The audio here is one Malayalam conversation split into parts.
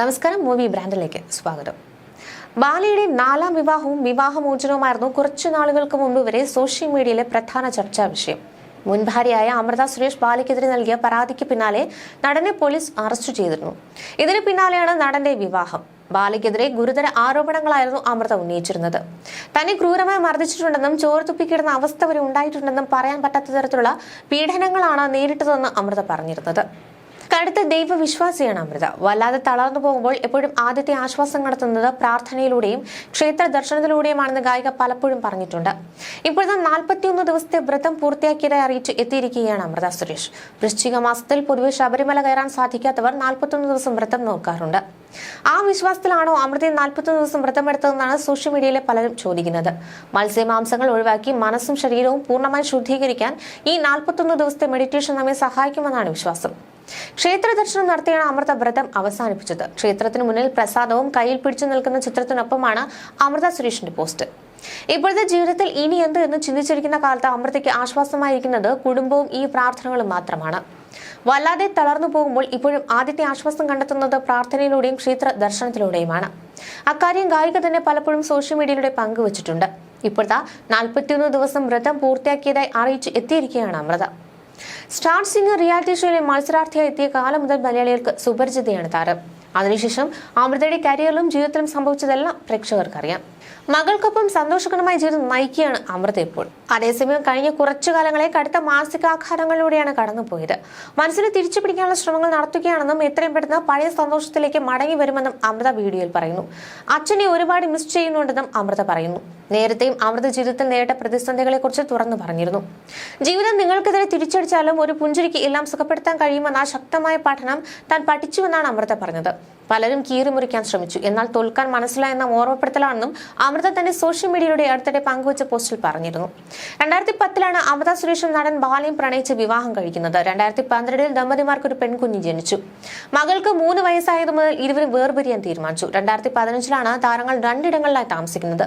നമസ്കാരം മൂവി ബ്രാൻഡിലേക്ക് സ്വാഗതം. ബാലയുടെ നാലാം വിവാഹവും വിവാഹമോചനവുമായിരുന്നു കുറച്ചു നാളുകൾക്ക് മുമ്പ് വരെ സോഷ്യൽ മീഡിയയിലെ പ്രധാന ചർച്ചാ വിഷയം. മുൻ ഭാര്യയായ അമൃത സുരേഷ് ബാലയ്ക്കെതിരെ നൽകിയ പരാതിക്ക് പിന്നാലെ നടനെ പോലീസ് അറസ്റ്റ് ചെയ്തിരുന്നു. ഇതിന് പിന്നാലെയാണ് നടന്റെ വിവാഹം. ബാലയ്ക്കെതിരെ ഗുരുതര ആരോപണങ്ങളായിരുന്നു അമൃത ഉന്നയിച്ചിരുന്നത്. തന്നെ ക്രൂരമായി മർദ്ദിച്ചിട്ടുണ്ടെന്നും ചോർത്തുപ്പിക്കിടുന്ന അവസ്ഥ വരെ ഉണ്ടായിട്ടുണ്ടെന്നും പറയാൻ പറ്റാത്ത തരത്തിലുള്ള പീഡനങ്ങളാണ് നേരിട്ടതെന്ന് അമൃത പറഞ്ഞിരുന്നത്. കടുത്ത ദൈവവിശ്വാസിയാണ് അമൃത. വല്ലാതെ തളർന്നു പോകുമ്പോൾ എപ്പോഴും ആദ്യത്തെ ആശ്വാസം കണ്ടെത്തുന്നത് പ്രാർത്ഥനയിലൂടെയും ക്ഷേത്ര ദർശനത്തിലൂടെയുമാണെന്ന് ഗായിക പലപ്പോഴും പറഞ്ഞിട്ടുണ്ട്. ഇപ്പോഴത്തെ നാൽപ്പത്തിയൊന്ന് ദിവസത്തെ വ്രതം പൂർത്തിയാക്കിയതായി അറിയിച്ച് എത്തിയിരിക്കുകയാണ് അമൃത സുരേഷ്. വൃശ്ചിക മാസത്തിൽ പൊതുവെ ശബരിമല കയറാൻ സാധിക്കാത്തവർ നാൽപ്പത്തൊന്ന് ദിവസം വ്രതം നോക്കാറുണ്ട്. ആ വിശ്വാസത്തിലാണോ അമൃതയെ നാൽപ്പത്തൊന്ന് ദിവസം വ്രതം വ്രതമെടുത്തതെന്നാണ് സോഷ്യൽ മീഡിയയിലെ പലരും ചോദിക്കുന്നത്. മത്സ്യമാംസങ്ങൾ ഒഴിവാക്കി മനസ്സും ശരീരവും പൂർണമായി ശുദ്ധീകരിക്കാൻ ഈ നാൽപ്പത്തൊന്ന് ദിവസത്തെ മെഡിറ്റേഷൻ നമ്മെ സഹായിക്കുമെന്നാണ് വിശ്വാസം. ക്ഷേത്ര ദർശനം നടത്തിയാണ് അമൃത വ്രതം അവസാനിപ്പിച്ചത്. ക്ഷേത്രത്തിന് മുന്നിൽ പ്രസാദവും കയ്യിൽ പിടിച്ചു നിൽക്കുന്ന ചിത്രത്തിനൊപ്പമാണ് അമൃത സുരേഷിന്റെ പോസ്റ്റ്. ഇപ്പോഴത്തെ ജീവിതത്തിൽ ഇനി എന്ത് എന്ന് ചിന്തിച്ചിരിക്കുന്ന കാലത്ത് അമൃതയ്ക്ക് ആശ്വാസമായിരിക്കുന്നത് കുടുംബവും ഈ പ്രാർത്ഥനകളും മാത്രമാണ്. വല്ലാതെ തളർന്നു പോകുമ്പോൾ ഇപ്പോഴും ആദ്യത്തെ ആശ്വാസം കണ്ടെത്തുന്നത് പ്രാർത്ഥനയിലൂടെയും ക്ഷേത്ര ദർശനത്തിലൂടെയുമാണ്. അക്കാര്യം ഗായിക തന്നെ പലപ്പോഴും സോഷ്യൽ മീഡിയയിലൂടെ പങ്കുവച്ചിട്ടുണ്ട്. ഇപ്പോഴത്തെ നാൽപ്പത്തിയൊന്ന് ദിവസം വ്രതം പൂർത്തിയാക്കിയതായി അറിയിച്ച് എത്തിയിരിക്കുകയാണ് അമൃത. സ്റ്റാർ സിംഗർ റിയാലിറ്റി ഷോയിലെ മത്സരാർത്ഥിയായി എത്തിയ കാലം മുതൽ മലയാളികൾക്ക് സുപരിചിതയാണ് താരം. അതിനുശേഷം അമൃതയുടെ കരിയറിലും ജീവിതത്തിലും സംഭവിച്ചതെല്ലാം പ്രേക്ഷകർക്കറിയാം. മകൾക്കൊപ്പം സന്തോഷകരമായ ജീവിതം നയിക്കുകയാണ് അമൃത ഇപ്പോൾ. അതേസമയം കഴിഞ്ഞ കുറച്ചു കാലങ്ങളെ കടുത്ത മാനസികാഘാതങ്ങളിലൂടെയാണ് കടന്നുപോയത്. മനസ്സിനെ തിരിച്ചു പിടിക്കാനുള്ള ശ്രമങ്ങൾ നടത്തുകയാണെന്നും എത്രയും പെട്ടെന്ന് പഴയ സന്തോഷത്തിലേക്ക് മടങ്ങി വരുമെന്നും അമൃത വീഡിയോയിൽ പറയുന്നു. അച്ഛനെ ഒരുപാട് മിസ് ചെയ്യുന്നുണ്ടെന്നും അമൃത പറയുന്നു. നേരത്തെയും അമൃത ജീവിതത്തിൽ നേരിട്ട പ്രതിസന്ധികളെക്കുറിച്ച് തുറന്നു പറഞ്ഞിരുന്നു. ജീവിതം നിങ്ങൾക്കെതിരെ തിരിച്ചടിച്ചാലും ഒരു പുഞ്ചിരിക്ക് എല്ലാം സുഖപ്പെടുത്താൻ കഴിയുമെന്ന ശക്തമായ പഠനം താൻ പഠിച്ചുവെന്നാണ് അമൃത പറഞ്ഞത്. പലരും കീറിമുറിക്കാൻ ശ്രമിച്ചു. എന്നാൽ തോൽക്കാൻ മനസ്സിലായ എന്ന ഓർമ്മപ്പെടുത്തലാണെന്നും അമൃത തന്റെ സോഷ്യൽ മീഡിയയുടെ അടുത്തിടെ പങ്കുവച്ച പോസ്റ്റിൽ പറഞ്ഞിരുന്നു. രണ്ടായിരത്തി പത്തിലാണ് അമൃത സുരേഷും നടൻ ബാലയും പ്രണയിച്ച് വിവാഹം കഴിക്കുന്നത്. രണ്ടായിരത്തി പന്ത്രണ്ടിൽ ദമ്പതിമാർക്ക് ഒരു പെൺകുഞ്ഞ് ജനിച്ചു. മകൾക്ക് മൂന്ന് വയസ്സായതു മുതൽ ഇരുവരും വേർപിരിയാൻ തീരുമാനിച്ചു. രണ്ടായിരത്തി പതിനഞ്ചിലാണ് താരങ്ങൾ രണ്ടിടങ്ങളിലായി താമസിക്കുന്നത്.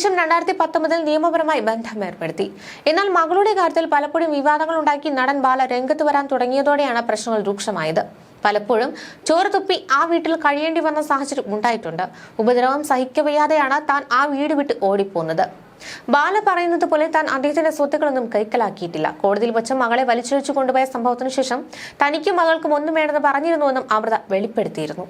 ശേഷം രണ്ടായിരത്തി പത്തൊമ്പതിൽ നിയമപരമായി ബന്ധം ഏർപ്പെടുത്തി എന്നാൽ മകളുടെ കാര്യത്തിൽ പലപ്പോഴും വിവാദങ്ങൾ ഉണ്ടാക്കി നടൻ ബാല രംഗത്ത് വരാൻ തുടങ്ങിയതോടെയാണ് പ്രശ്നങ്ങൾ രൂക്ഷമായത്. പലപ്പോഴും ചോറ് തുപ്പി ആ വീട്ടിൽ കഴിയേണ്ടി വന്ന സാഹചര്യം ഉണ്ടായിട്ടുണ്ട്. ഉപദ്രവം സഹിക്കവയ്യാതെയാണ് താൻ ആ വീട് വിട്ട് ഓടിപ്പോകുന്നത് ബാല പറയുന്നത് പോലെ താൻ അദ്ദേഹത്തിന്റെ സ്വത്തുക്കളൊന്നും കൈക്കലാക്കിയിട്ടില്ല. കോടതിയിൽ വച്ച് മകളെ വലിച്ചിഴച്ചു കൊണ്ടുപോയ സംഭവത്തിനു ശേഷം തനിക്കും മകൾക്കും ഒന്നും വേണമെന്ന് പറഞ്ഞിരുന്നുവെന്നും അമൃത വെളിപ്പെടുത്തിയിരുന്നു.